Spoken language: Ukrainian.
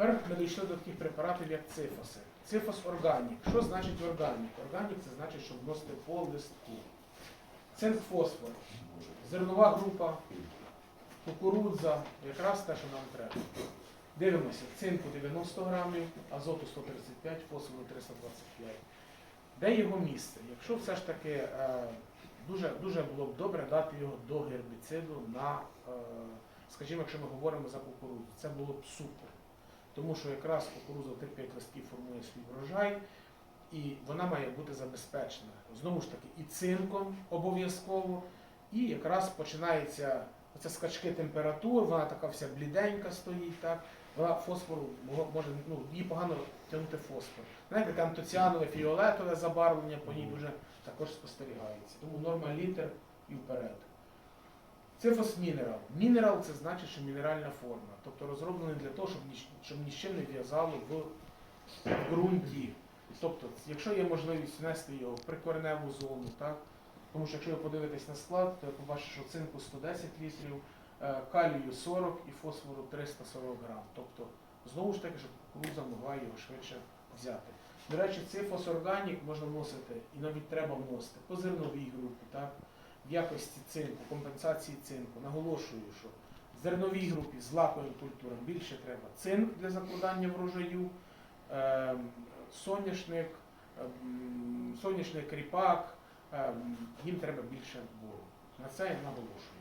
Тепер ми дійшли до таких препаратів, як цифоси. Цифос органік. Що значить органік? Органік це значить, що вносити по листку. Цинк фосфор. Зернова група, кукурудза, якраз те, що нам треба. Дивимося, цинку 90 грамів, азоту 135, фосфору 325. Де його місце? Якщо все ж таки е, дуже, дуже було б добре дати його до гербіциду на, е, скажімо, якщо ми говоримо за кукурудзу, це було б супер. Тому що якраз тих 5 листків формує свій врожай, і вона має бути забезпечена. Знову ж таки, і цинком обов'язково, і якраз починається оце скачки температур, вона така вся бліденька стоїть, так? Вона фосфору може, ну, їй погано тягнути фосфор. Знаєте, таке антоціанове, фіолетове забарвлення по ній дуже також спостерігається. Тому норма літер і вперед. Цифос мінерал. Мінерал це значить, що мінеральна форма. Тобто розроблений для того, щоб ні, щоб ні не в'язало в ґрунті. Тобто, якщо є можливість внести його в прикореневу зону, так? тому що якщо ви подивитесь на склад, то ви побачите, що цинку 110 літрів, е, калію 40 і фосфору 340 грам. Тобто, знову ж таки, щоб кукурудза могла його швидше взяти. До речі, цей фосорганік можна вносити і навіть треба вносити по зерновій групі, так? В якості цинку, компенсації цинку. Наголошую, що в зерновій групі з лаковим культурам більше треба цинк для закладання врожаю, ем, соняшник, ем, соняшник ріпак, ем, їм треба більше бору. На це я наголошую.